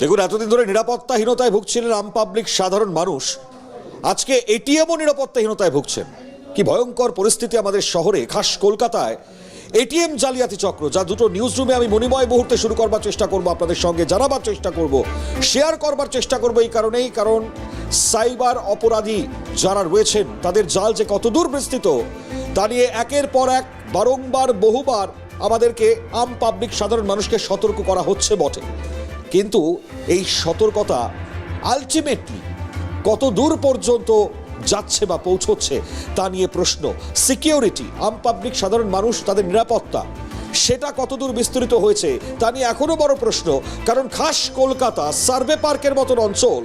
দেখুন, এতদিন ধরে নিরাপত্তাহীনতায় ভুগছিলেন আম পাবলিক সাধারণ মানুষ। আজকে এটিএমও নিরাপত্তাহীনতায় ভুগছেন। কি ভয়ঙ্কর পরিস্থিতি আমাদের শহরে, খাস কলকাতায়। এটিএম জালিয়াতি চক্র, যা দুটো নিউজ রুমে আমি মণিময় মুহূর্তে শুরু করবার চেষ্টা করব, আপনাদের সঙ্গে জানাবার চেষ্টা করব শেয়ার করবার চেষ্টা করব এই কারণেই, কারণ সাইবার অপরাধী যারা রয়েছেন, তাদের জাল যে কতদূর বিস্তৃত, তা নিয়ে একের পর এক বারংবার বহুবার আমাদেরকে আম পাবলিক সাধারণ মানুষকে সতর্ক করা হচ্ছে বটে। কিন্তু এই সতর্কতা আলটিমেটলি কত দূর পর্যন্ত যাচ্ছে বা পৌঁছচ্ছে তা নিয়ে প্রশ্ন। সিকিউরিটি আম পাবলিক সাধারণ মানুষ, তাদের নিরাপত্তা, সেটা কতদূর বিস্তৃত হয়েছে তা নিয়ে এখনও বড় প্রশ্ন। কারণ খাস কলকাতা, সার্ভে পার্কের মতন অঞ্চল,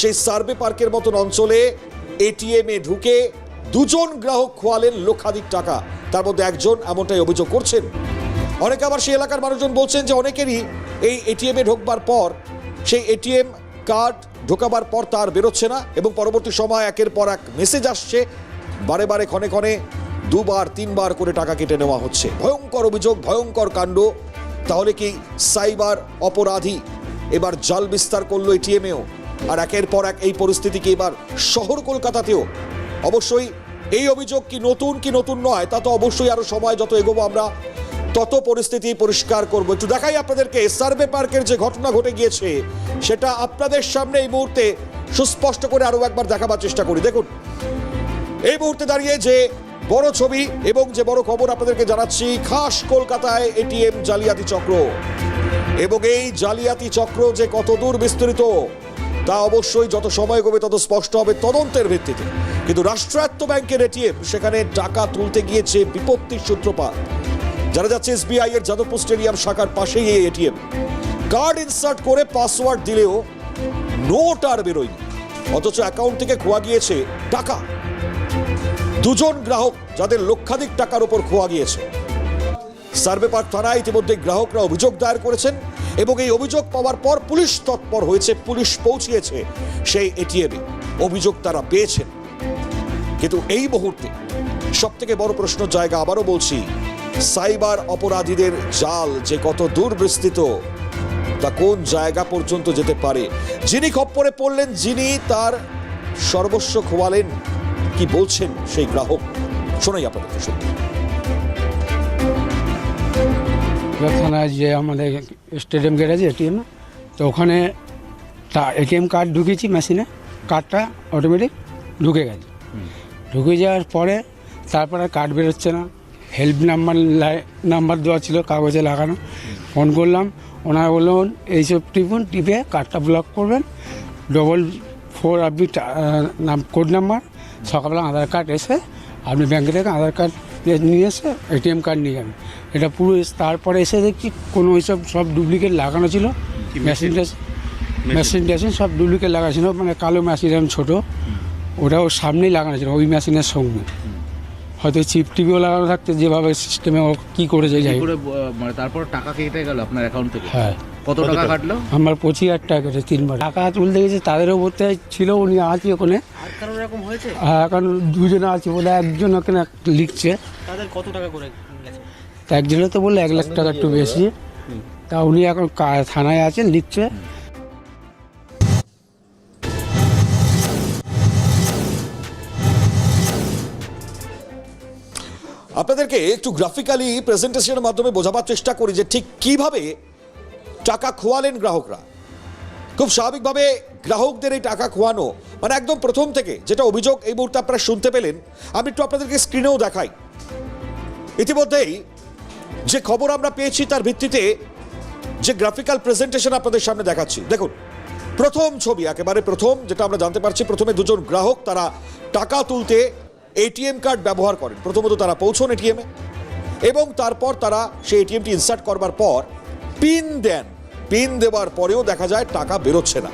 সেই সার্ভে পার্কের মতন অঞ্চলে এটিএমে ঢুকে দুজন গ্রাহক খোয়ালেন লক্ষাধিক টাকা। তার মধ্যে একজন এমনটাই অভিযোগ করছেন। অনেকে আবার সেই এলাকার মানুষজন বলছেন যে অনেকেরই এই এটিএমে ঢোকবার পর সেই এটিএম কার্ড ঢোকাবার পর তার বেরোচ্ছে না এবং পরবর্তী সময় একের পর এক মেসেজ আসছে। বারে বারে, ক্ষণে ক্ষণে দুবার, তিনবার করে টাকা কেটে নেওয়া হচ্ছে। ভয়ঙ্কর অভিযোগ, ভয়ঙ্কর কাণ্ড। তাহলে কি সাইবার অপরাধী এবার জাল বিস্তার করল এটিএমেও আর একের পর এক এই পরিস্থিতি কি এবার শহর কলকাতাতেও? অবশ্যই এই অভিযোগ কি নতুন কি নতুন নয়, তা তো অবশ্যই আরও সময় যত এগোবো আমরা। তত পরিস্থিতি পরিষ্কার করব। একটু দেখাই আপনাদেরকে, সার্ভে পার্কের যে ঘটনা ঘটে গিয়েছে, সেটা আপনাদের সামনে এই মুহূর্তে সুস্পষ্ট করে আরও একবার দেখাবার চেষ্টা করি। দেখুন, এই মুহূর্তে দাঁড়িয়ে যে বড় ছবি এবং যে বড় খবর আপনাদেরকে জানাচ্ছি, খাস কলকাতায় এটিএম জালিয়াতি চক্র। এবং এই জালিয়াতি চক্র যে কত দূর বিস্তৃত, তা অবশ্যই যত সময় গবে তত স্পষ্ট হবে তদন্তের ভিত্তিতে। কিন্তু রাষ্ট্রায়ত্ত ব্যাংকের এটিএম, সেখানে টাকা তুলতে গিয়েছে বিপত্তির সূত্রপাত। যারা যাচ্ছে এসবিআই এর যাদবপুর স্টেডিয়াম শাখার পাশেই এই এটিএম। কার্ড ইনসার্ট করে পাসওয়ার্ড দিলেও নোট আর বেরোয়নি। অথচ অ্যাকাউন্ট থেকে খোয়া গিয়েছে টাকা। দুজন গ্রাহক যাদের লক্ষাধিক টাকার উপর খোয়া গিয়েছে। সার্ভে পার্ক থানায় ইতিমধ্যে গ্রাহকরা অভিযোগ দায়ের করেছেন এবং এই অভিযোগ পাওয়ার পর পুলিশ তৎপর হয়েছে, পুলিশ পৌঁছিয়েছে সেই এটিএমে। অভিযোগ তারা পেয়েছেন। কিন্তু এই মুহূর্তে সব থেকে বড় প্রশ্ন জায়গা আবারও বলছি সাইবার অপরাধীদের জাল যে কত দূর বিস্তৃত তা কোন জায়গা পর্যন্ত যেতে পারে? যিনি খপ্পরে পড়লেন যিনি তার সর্বস্ব খোয়ালেন কি বলছেন সেই গ্রাহক? শোনাই আপনাদেরকে শুনুন থানায় যে আমাদের স্টেডিয়াম গেট আছে এটিএম তো ওখানে তা এটিএম কার্ড ঢুকিয়েছি মেশিনে কার্ডটা অটোমেটিক ঢুকে গেছে। ঢুকে যাওয়ার পরে তারপরে কার্ড বেরোচ্ছে না। হেল্প নাম্বার নাম্বার দেওয়া ছিল কাগজে লাগানো। ফোন করলাম ওনারা বললেন এইসব টিপুন টিপে কার্ডটা ব্লক করবেন। ডবল ফোর আপনি নাম কোড নাম্বার সকালবেলা আধার কার্ড এসে আপনি ব্যাংকে থেকে আধার কার্ড নিয়ে এসে এটিএম কার্ড নিয়ে যাবেন। এটা পুরো এস- তারপরে এসে দেখছি কোনো ওইসব সব ডুপ্লিকেট লাগানো ছিল। মেশিন মেশিন টেশিন সব ডুপ্লিকেট লাগানো ছিল। মানে কালো মেশিন এরকম ছোটো ওটা ওর সামনেই লাগানো ছিল ওই মেশিনের সঙ্গে। হয়তো চিপ টিভিও লাগানো থাকতে যেভাবে সিস্টেমে ও কী যাই। করে ব- মানে তারপর টাকা কেটে গেল আপনার অ্যাকাউন্ট থেকে? হ্যাঁ। কত টাকা কাটলো? আমার পঁচিশ হাজার টাকা কেটে তিনবার টাকা তুলতে গেছে তাদেরও বলতে ছিল উনি আছে ওখানে। আর এরকম হয়েছে? হ্যাঁ এখন দুজনে আছে বলে একজন ওখানে লিখছে। তাদের কত টাকা করে একজনে তো বলল এক লাখ টাকা একটু বেশি। তা উনি এখন কা- থানায় আছেন লিখছে। আপনাদেরকে একটু গ্রাফিক্যালি প্রেজেন্টেশনের মাধ্যমে বোঝাবার চেষ্টা করি যে ঠিক কীভাবে টাকা খোয়ালেন গ্রাহকরা। খুব স্বাভাবিকভাবে গ্রাহকদের এই টাকা খোয়ানো মানে একদম প্রথম থেকে যেটা অভিযোগ এই মুহূর্তে আপনারা শুনতে পেলেন, আমি একটু আপনাদেরকে স্ক্রিনেও দেখাই। ইতিমধ্যেই যে খবর আমরা পেয়েছি তার ভিত্তিতে যে গ্রাফিক্যাল প্রেজেন্টেশন আপনাদের সামনে দেখাচ্ছি। দেখুন, প্রথম ছবি, একেবারে প্রথম, যেটা আমরা জানতে পারছি প্রথমে দুজন গ্রাহক, তারা টাকা তুলতে এটিএম কার্ড ব্যবহার করেন। প্রথমত তারা পৌঁছন এটিএমে এবং তারপর তারা সেই এটিএমটি ইনসার্ট করবার পর পিন দেন। পিন দেওয়ার পরেও দেখা যায় টাকা বেরোচ্ছে না।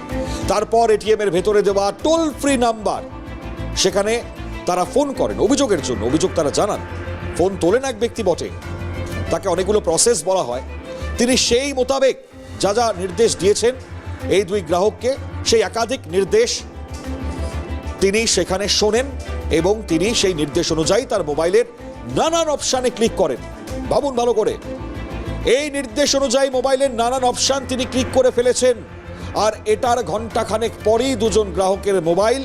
তারপর এটিএম এর ভেতরে দেওয়া টোল ফ্রি নাম্বার সেখানে তারা ফোন করেন অভিযোগের জন্য। অভিযোগ তারা জানান ফোন তোলেন এক ব্যক্তি বটে। তাকে অনেকগুলো প্রসেস বলা হয়। তিনি সেই মোতাবেক যা যা নির্দেশ দিয়েছেন, এই দুই গ্রাহককে সেই একাধিক নির্দেশ তিনি সেখানে শোনেন। এবং তিনি সেই নির্দেশ অনুযায়ী তার মোবাইলের নানান অপশানে ক্লিক করেন। ভাবুন ভালো করে। এই নির্দেশ অনুযায়ী মোবাইলের নানান অপশান তিনি ক্লিক করে ফেলেছেন। আর এটার ঘন্টাখানেক পরেই দুজন গ্রাহকের মোবাইল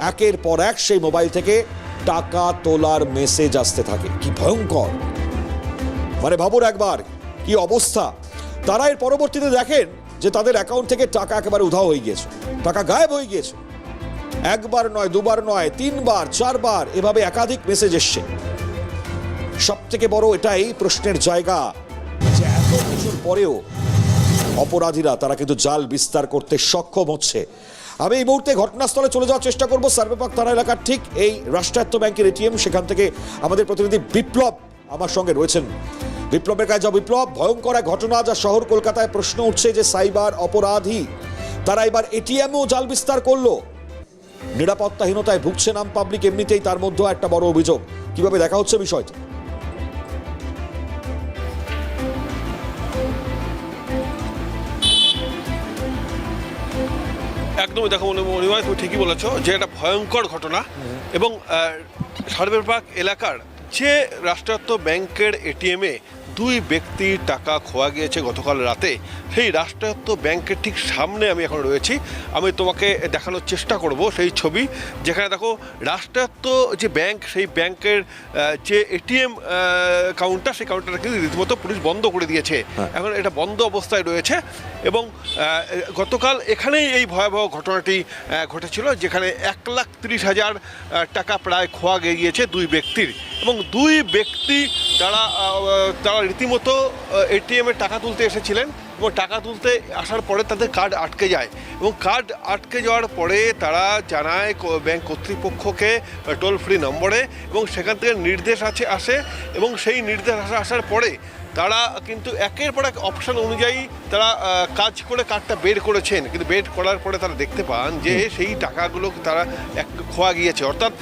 একের পর এক সেই মোবাইল থেকে টাকা তোলার মেসেজ আসতে থাকে। কি ভয়ঙ্কর। মানে ভাবুন একবার, কি অবস্থা। তারা এর পরবর্তীতে দেখেন যে তাদের অ্যাকাউন্ট থেকে টাকা একেবারে উধাও হয়ে গিয়েছে। টাকা গায়েব হয়ে গিয়েছে। একবার নয়, দুবার নয়, তিনবার, চারবার এভাবে একাধিক মেসেজ এসছে। সব থেকে বড় এটাই প্রশ্নের জায়গা যে এত কিছুর পরেও অপরাধীরা, তারা কিন্তু জাল বিস্তার করতে সক্ষম হচ্ছে। আমি এই মুহূর্তে ঘটনাস্থলে চলে যাওয়ার চেষ্টা করব। সার্ভেপাক থানা এলাকার ঠিক এই রাষ্ট্রায়ত্ত ব্যাংকের এটিএম, সেখান থেকে আমাদের প্রতিনিধি বিপ্লব আমার সঙ্গে রয়েছেন। বিপ্লবের যা বিপ্লব, ভয়ঙ্কর এক ঘটনা যা শহর কলকাতায় প্রশ্ন উঠছে যে সাইবার অপরাধী, তারা এবার এটিএমও জাল বিস্তার করল। নিরাপত্তাহীনতায় ভুগছে নাম পাবলিক এমনিতেই তার মধ্যেও একটা বড় অভিযোগ। কীভাবে দেখা হচ্ছে বিষয়টি? একদমই দেখো মনে মনিময় তুমি ঠিকই বলেছ যে একটা ভয়ঙ্কর ঘটনা এবং সার্ভেরবাগ এলাকার যে রাষ্ট্রায়ত্ত ব্যাংকের এটিএমে দুই ব্যক্তির টাকা খোয়া গিয়েছে গতকাল রাতে। সেই রাষ্ট্রায়ত্ত ব্যাংকের ঠিক সামনে আমি এখন রয়েছি। আমি তোমাকে দেখানোর চেষ্টা করব সেই ছবি। যেখানে দেখো রাষ্ট্রায়ত্ত যে ব্যাংক সেই ব্যাংকের যে এটিএম কাউন্টার সেই কাউন্টারটা কিন্তু রীতিমতো পুলিশ বন্ধ করে দিয়েছে। এখন এটা বন্ধ অবস্থায় রয়েছে এবং গতকাল এখানেই এই ভয়াবহ ঘটনাটি ঘটেছিল যেখানে এক লাখ তিরিশ হাজার টাকা প্রায় খোয়া গিয়েছে দুই ব্যক্তির। এবং দুই ব্যক্তি তারা তারা রীতিমতো এটিএমে টাকা তুলতে এসেছিলেন এবং টাকা তুলতে আসার পরে তাদের কার্ড আটকে যায় এবং কার্ড আটকে যাওয়ার পরে তারা জানায় ব্যাংক কর্তৃপক্ষকে টোল ফ্রি নম্বরে এবং সেখান থেকে নির্দেশ আছে আসে এবং সেই নির্দেশ আসা আসার পরে তারা কিন্তু একের পর এক অপশান অনুযায়ী তারা কাজ করে কার্ডটা বের করেছেন। কিন্তু বের করার পরে তারা দেখতে পান যে সেই টাকাগুলো তারা এক খোয়া গিয়েছে। অর্থাৎ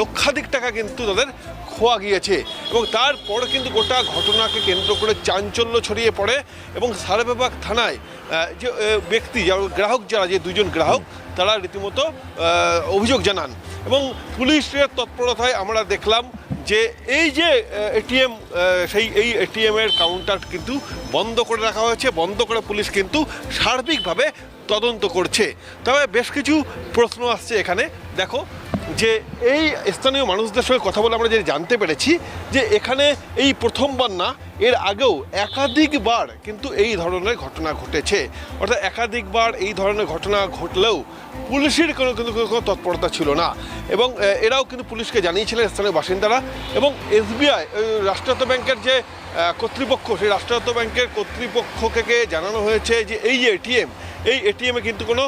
লক্ষাধিক টাকা কিন্তু তাদের খোয়া গিয়েছে এবং তারপরে কিন্তু গোটা ঘটনাকে কেন্দ্র করে চাঞ্চল্য ছড়িয়ে পড়ে এবং সারাবেবাগ থানায় যে ব্যক্তি, যারা গ্রাহক যারা, যে দুজন গ্রাহক, তারা রীতিমতো অভিযোগ জানান এবং পুলিশের তৎপরতায় আমরা দেখলাম যে এই যে এটিএম সেই এই এটিএমের কাউন্টার কিন্তু বন্ধ করে রাখা হয়েছে, বন্ধ করে পুলিশ কিন্তু সার্বিকভাবে তদন্ত করছে। তবে বেশ কিছু প্রশ্ন আসছে এখানে। দেখো যে এই স্থানীয় মানুষদের সঙ্গে কথা বলে আমরা যে জানতে পেরেছি যে এখানে এই প্রথমবার না, এর আগেও একাধিকবার কিন্তু এই ধরনের ঘটনা ঘটেছে। অর্থাৎ একাধিকবার এই ধরনের ঘটনা ঘটলেও পুলিশের কোনো কিন্তু কোনো তৎপরতা ছিল না। এবং এরাও কিন্তু পুলিশকে জানিয়েছিলেন স্থানীয় বাসিন্দারা এবং এসবিআই রাষ্ট্রায়ত্ত ব্যাংকের যে কর্তৃপক্ষ, সেই রাষ্ট্রায়ত্ত ব্যাংকের কর্তৃপক্ষকে জানানো হয়েছে যে এই এটিএম, এই এটিএমে কিন্তু কোনো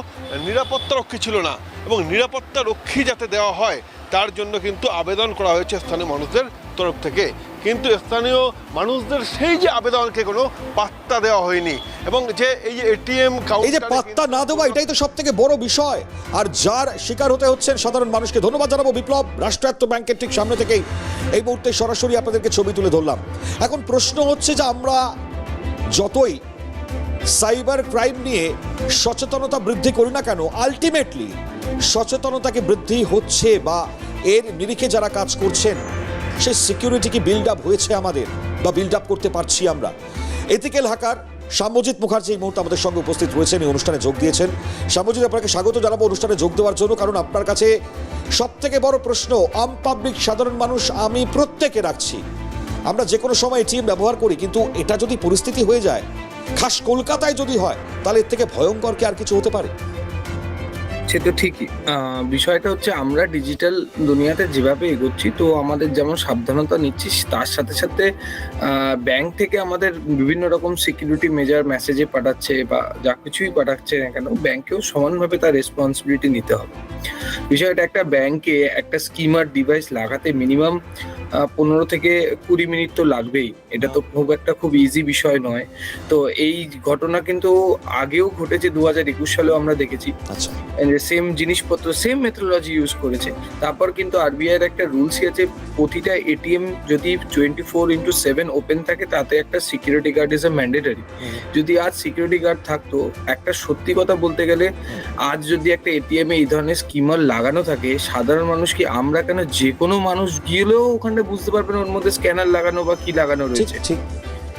নিরাপত্তা রক্ষী ছিল না। এবং নিরাপত্তা রক্ষী যাতে দেওয়া হয় তার জন্য কিন্তু আবেদন করা হয়েছে স্থানীয় মানুষদের তরফ থেকে। কিন্তু স্থানীয় মানুষদের সেই যে আবেদনকে কোনো পাত্তা দেওয়া হয়নি এবং যে এই যে এটিএম এই যে পাত্তা না দেওয়া এটাই তো সব থেকে বড় বিষয়। আর যার শিকার হতে হচ্ছেন সাধারণ মানুষকে ধন্যবাদ জানাব বিপ্লব। রাষ্ট্রায়ত্ত ব্যাংকের ঠিক সামনে থেকেই এই মুহূর্তে সরাসরি আপনাদেরকে ছবি তুলে ধরলাম। এখন প্রশ্ন হচ্ছে যে আমরা যতই সাইবার ক্রাইম নিয়ে সচেতনতা বৃদ্ধি করি না কেন আলটিমেটলি সচেতনতাকে বৃদ্ধি হচ্ছে বা এর নিরিখে যারা কাজ করছেন, সেই সিকিউরিটি কি বিল্ড আপ হয়েছে আমাদের বা বিল্ড আপ করতে পারছি আমরা? এথিক্যাল হাকার সাম্যজিৎ মুখার্জি এই মুহূর্তে আমাদের সঙ্গে উপস্থিত রয়েছেন, এই অনুষ্ঠানে যোগ দিয়েছেন। সাম্যজিৎ, আপনাকে স্বাগত জানাব অনুষ্ঠানে যোগ দেওয়ার জন্য, কারণ আপনার কাছে সব থেকে বড় প্রশ্ন, আম পাবলিক সাধারণ মানুষ, আমি প্রত্যেকে রাখছি। আমরা যে কোনো সময় এটিএম ব্যবহার করি, কিন্তু এটা যদি পরিস্থিতি হয়ে যায়, খাস কলকাতায় যদি হয়, তাহলে এর থেকে ভয়ঙ্কর কি আর কিছু হতে পারে? সে তো ঠিকই। বিষয়টা হচ্ছে আমরা ডিজিটাল দুনিয়াতে যেভাবে এগোচ্ছি, তো আমাদের যেমন সাবধানতা নিচ্ছি তার সাথে সাথে ব্যাংক থেকে আমাদের বিভিন্ন রকম সিকিউরিটি মেজার মেসেজে পাঠাচ্ছে বা যা কিছুই পাঠাচ্ছে না কেন ব্যাংকেও সমানভাবে তার রেসপন্সিবিলিটি নিতে হবে। বিষয়টা একটা ব্যাংকে একটা স্কিমার ডিভাইস লাগাতে মিনিমাম পনেরো থেকে কুড়ি মিনিট তো লাগবেই। এটা তো খুব একটা খুব ইজি বিষয় নয়। তো এই ঘটনা কিন্তু আগেও ঘটেছে দু হাজার একুশ সালেও আমরা দেখেছি। আচ্ছা। সেম জিনিসপত্র সেম মেথোলজি ইউজ করেছে। তারপর কিন্তু আরবিআই এর একটা রুলস আছে প্রতিটা এটিএম যদি twenty four into seven open থাকে তাতে একটা security guard is a mandatory যদি আজ সিকিউরিটি গার্ড থাকতো একটা সত্যি কথা বলতে গেলে আজ যদি একটা এটিএম এই ধরনের স্কিমার লাগানো থাকে সাধারণ মানুষ কি আমরা কেন যে কোনো মানুষ গেলেও ওখানে বুঝতে পারবেন ওর মধ্যে স্ক্যানার লাগানো বা কি লাগানো রয়েছে। ঠিক।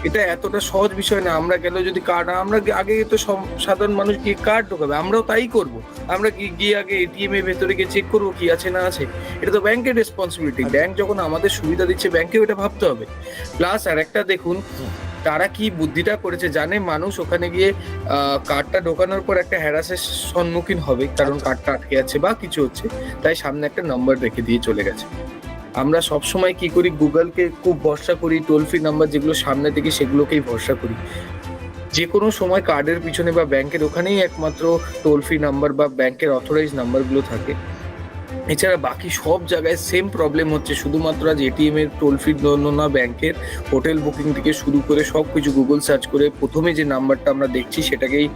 এটা এতটা সহজ বিষয় না আমরা গেলে যদি কার্ড আমরা আগে তো সাধারণ মানুষ গিয়ে কার্ড ঢোকাবে আমরাও তাই করব। আমরা কি গিয়ে আগে এটিএম এর ভেতরে গিয়ে চেক করব কি আছে না আছে। এটা তো ব্যাংকের রেসপন্সিবিলিটি ব্যাংক যখন আমাদের সুবিধা দিচ্ছে ব্যাংকেও এটা ভাবতে হবে। প্লাস আর একটা দেখুন তারা কি বুদ্ধিটা করেছে জানে? মানুষ ওখানে গিয়ে আহ, কার্ডটা ঢোকানোর পর একটা হ্যারাসের সম্মুখীন হবে কারণ কার্ডটা আটকে আছে বা কিছু হচ্ছে তাই সামনে একটা নম্বর রেখে দিয়ে চলে গেছে। আমরা সব সময় কি করি? গুগলকে খুব ভরসা করি টোল ফ্রি নাম্বার যেগুলো সামনে থেকে সেগুলোকেই ভরসা করি। যে কোনো সময় কার্ডের পিছনে বা ব্যাংকের ওখানেই একমাত্র টোল ফ্রি নাম্বার বা ব্যাংকের অথরাইজ নাম্বারগুলো থাকে। এছাড়া বাকি সব জায়গায় সেম প্রবলেম হচ্ছে শুধুমাত্র আজ এটিএম এর টোল ফ্রি না ব্যাংকের হোটেল বুকিং থেকে শুরু করে সব কিছু গুগল সার্চ করে প্রথমে যে নাম্বারটা আমরা দেখছি সেটাকেই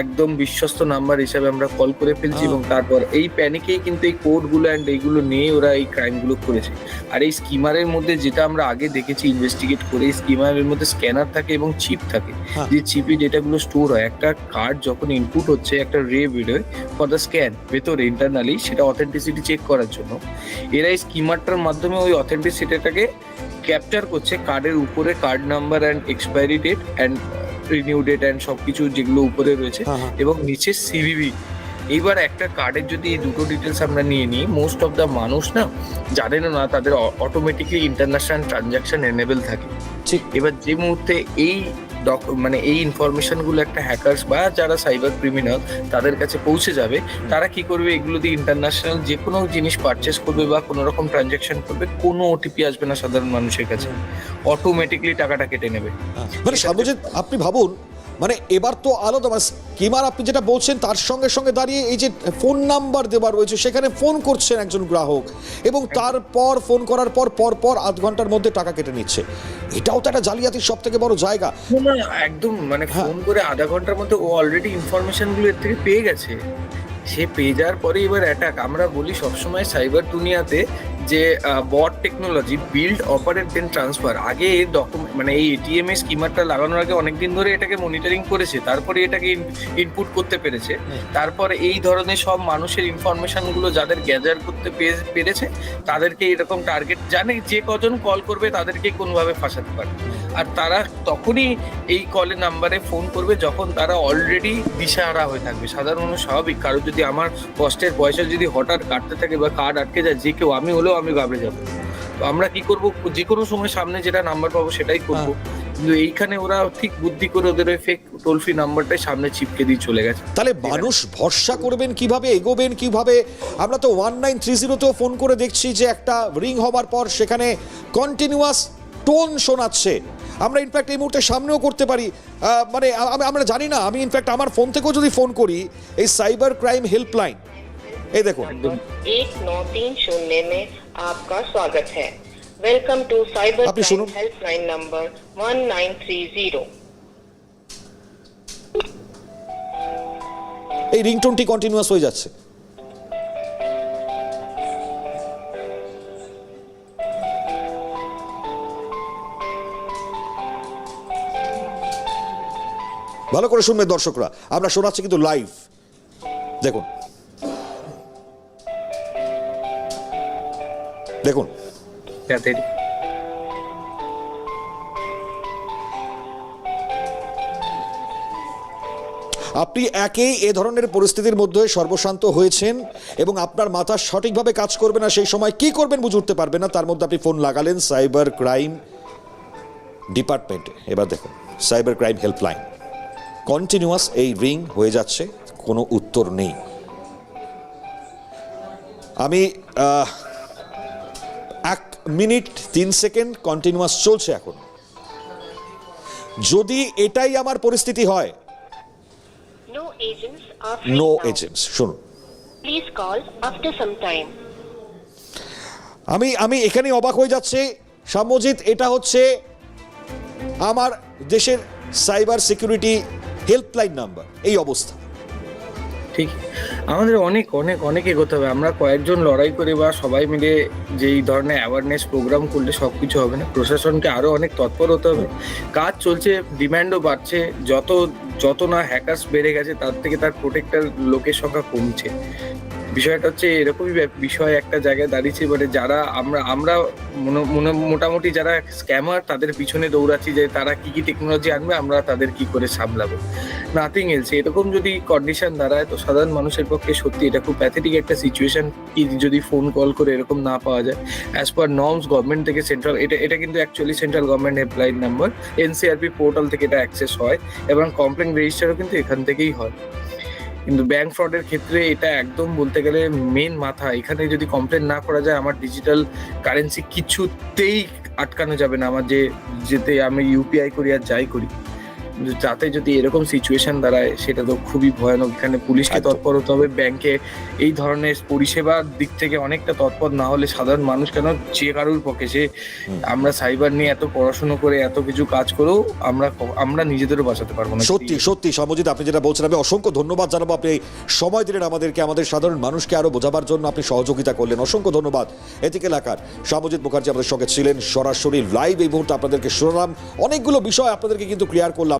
একদম বিশ্বস্ত নাম্বার হিসাবে আমরা কল করে ফেলছি এবং তারপর এই প্যানিকেই কিন্তু এই কোডগুলো অ্যান্ড এইগুলো নিয়ে ওরা এই ক্রাইমগুলো করেছে। আর এই স্কিমারের মধ্যে যেটা আমরা আগে দেখেছি ইনভেস্টিগেট করে এই স্কিমারের মধ্যে স্ক্যানার থাকে এবং চিপ থাকে। হ্যাঁ। যে চিপে ডেটাগুলো স্টোর হয় একটা কার্ড যখন ইনপুট হচ্ছে একটা রে বেরোয় ফর দ্য স্ক্যান ভেতরে ইন্টারনালি সেটা অথেন্টিসিটি চেক করার জন্য। এরা এই স্কিমারটার মাধ্যমে ওই অথেন্টিসিটিটাকে ক্যাপচার করছে কার্ডের উপরে card number and expiry date and renew date and সব কিছু যেগুলো উপরে রয়েছে হ্যাঁ হ্যাঁ। এবং নিচে সিভিভি এইবার একটা কার্ডের যদি এই দুটো ডিটেলস আমরা নিয়ে নিই মোস্ট অফ দ্য মানুষ না জানেনও না তাদের অটোমেটিকলি ইন্টারন্যাশনাল ট্রানজাকশন এনেবেল থাকে। ঠিক। এবার যে মুহূর্তে এই মানে এই ইনফরমেশনগুলো একটা হ্যাকার্স বা যারা সাইবার ক্রিমিনাল তাদের কাছে পৌঁছে যাবে তারা কি করবে? এগুলো দিয়ে ইন্টারন্যাশনাল যে কোনো জিনিস পারচেস করবে বা কোনো রকম ট্রানজ্যাকশন করবে কোনো ওটিপি আসবে না সাধারণ মানুষের কাছে। অটোমেটিকলি টাকাটা কেটে নেবে। হ্যাঁ। মানে আপনি ভাবুন মানে এবার তো আলাদা মানে স্কিমার আপনি যেটা বলছেন তার সঙ্গে সঙ্গে দাঁড়িয়ে এই যে ফোন নাম্বার দেওয়া রয়েছে সেখানে ফোন করছেন একজন গ্রাহক এবং তারপর ফোন করার পর পর পর আধ ঘণ্টার মধ্যে টাকা কেটে নিচ্ছে। এটাও তো একটা জালিয়াতির সব থেকে বড় জায়গা। না, একদম মানে হ্যাঁ। ফোন করে আধা ঘণ্টার মধ্যে ও অলরেডি ইনফরমেশনগুলো এর থেকে পেয়ে গেছে। সে পেয়ে যাওয়ার পরে এবার অ্যাটাক আমরা বলি সবসময় সাইবার দুনিয়াতে যে bot technology build operate then transfer আগে ডকুমেন্ট মানে এই এটিএম এর স্কিমারটা লাগানোর আগে অনেকদিন ধরে এটাকে মনিটরিং করেছে। তারপরে এটাকে ইনপুট করতে পেরেছে। তারপরে এই ধরনের সব মানুষের ইনফরমেশনগুলো যাদের গ্যাদার করতে পেরেছে তাদেরকে এরকম টার্গেট জানে যে কজন কল করবে তাদেরকে কোনোভাবে ফাঁসাতে পারে। আর তারা তখনই এই কলের নাম্বারে ফোন করবে যখন তারা অলরেডি দিশাহারা হয়ে থাকবে। সাধারণ মানুষ স্বাভাবিক। কারও যদি আমার কষ্টের পয়সা যদি হঠাৎ কাটতে থাকে বা কার্ড আটকে যায় যে কেউ আমি হলেও আমি ঘাবড়ে যাব। আমরা কি করব? যে কোনো সময় সামনে যেটা নাম্বার পাবো সেটাই করব। হ্যাঁ। কিন্তু এইখানে ওরা ঠিক বুদ্ধি করে ওদের ওই ফেক টোল ফ্রি নাম্বারটাই সামনে চিপকে দিয়ে চলে গেছে। তাহলে মানুষ ভরসা করবেন কীভাবে? এগোবেন কীভাবে? আমরা তো ওয়ান নাইন থ্রি জিরোতেও ফোন করে দেখছি যে একটা রিং হবার পর সেখানে কন্টিনিউয়াস টোন শোনাচ্ছে। আমরা ইনফ্যাক্ট এই মুহূর্তে সামনেও করতে পারি। মানে আমরা জানি না। আমি ইনফ্যাক্ট আমার ফোন থেকেও যদি ফোন করি এই সাইবার ক্রাইম হেল্পলাইন এই দেখো এক নয় তিন শূন্য आपका स्वागत है वेलकम टू साइबर आपने सुनो? Crime helpline number one nine three zero এই রিংটোনটি কন্টিনিউয়াস হয়ে যাচ্ছে ভালো করে শুনবে দর্শকরা আমরা শোনাচ্ছি কিন্তু লাইভ দেখুন দেখুন। আপনি একেই এ ধরনের পরিস্থিতির মধ্যে সর্বশান্ত হয়েছেন এবং আপনার মাথা সঠিকভাবে কাজ করবে না সেই সময় কি করবেন বুঝে উঠতে পারবেন না। তার মধ্যে আপনি ফোন লাগালেন সাইবার ক্রাইম ডিপার্টমেন্টে। এবার দেখুন সাইবার ক্রাইম হেল্পলাইন। কন্টিনিউয়াস এই রিং হয়ে যাচ্ছে কোনো উত্তর নেই। আমি মিনিট তিন সেকেন্ড কন্টিনিউয়াস চলছে এখন। যদি এটাই আমার পরিস্থিতি হয় নো এজেন্টস শুনুন। আমি আমি এখানে অবাক হয়ে যাচ্ছি। সাম্যজিৎ এটা হচ্ছে আমার দেশের সাইবার সিকিউরিটি হেল্পলাইন নাম্বার এই অবস্থা। ঠিক। আমাদের অনেক অনেক অনেক এগোতে হবে। আমরা কয়েকজন লড়াই করে বা সবাই মিলে যেই ধরনের অ্যাওয়ারনেস প্রোগ্রাম করলে সব কিছু হবে না। প্রশাসনকে আরও অনেক তৎপর হতে হবে। কাজ চলছে ডিম্যান্ডও বাড়ছে। যত যত না হ্যাকার্স বেড়ে গেছে, তার থেকে তার প্রোটেক্টার লোকের সংখ্যা কমছে। বিষয়টা হচ্ছে এরকমই বিষয় একটা জায়গায় দাঁড়িয়েছে এবারে যারা আমরা আমরা মনে- মনে- মোটামুটি যারা স্ক্যামার তাদের পিছনে দৌড়াচ্ছি যে তারা কি কি টেকনোলজি আনবে, আমরা তাদের কি করে সামলাবো। নাথিং এলস এরকম যদি কন্ডিশন দাঁড়ায়, তো সাধারণ মানুষের পক্ষে সত্যি এটা খুব প্যাথেটিক একটা সিচুয়েশন কি যদি ফোন কল করে এরকম না পাওয়া যায়। অ্যাজ পার নর্মস গভর্নমেন্ট থেকে সেন্ট্রাল এটা এটা কিন্তু actually central government helpline number NCRP portal থেকে এটা অ্যাক্সেস হয়, এবং কমপ্লেন রেজিস্টারও কিন্তু এখান থেকেই হয়। কিন্তু ব্যাংক ফ্রডের ক্ষেত্রে এটা একদম বলতে গেলে মেন মাথা। এখানে যদি কমপ্লেন না করা যায়, আমার ডিজিটাল কারেন্সি কিছুতেই আটকানো যাবে না। আমার যে, যেতে আমি ইউপিআই করি আর যাই করি। যাতে যদি এরকম সিচুয়েশন দাঁড়ায় সেটা তো খুবই ভয়ানক। এখানে পুলিশকে তৎপর হতে হবে ব্যাংকে এই ধরনের পরিষেবার দিক থেকে অনেকটা তৎপর না হলে সাধারণ মানুষ কেন যে কারোর পক্ষে? সে আমরা সাইবার নিয়ে এত পড়াশোনা করে এত কিছু কাজ করেও আমরা আমরা নিজেদেরও বাঁচাতে পারব না। সত্যি সত্যি সমজিৎ আপনি যেটা বলছেন আমি অসংখ্য ধন্যবাদ জানাব। আপনি সময় দিলেন আমাদেরকে আমাদের সাধারণ মানুষকে আরও বোঝাবার জন্য আপনি সহযোগিতা করলেন। অসংখ্য ধন্যবাদ। এদিকে এলাকার সমজিৎ মুখার্জি আমাদের সঙ্গে ছিলেন। সরাসরি লাইভ এই মুহূর্তে আপনাদেরকে শোনালাম। অনেকগুলো বিষয় আপনাদেরকে কিন্তু ক্লিয়ার করলাম।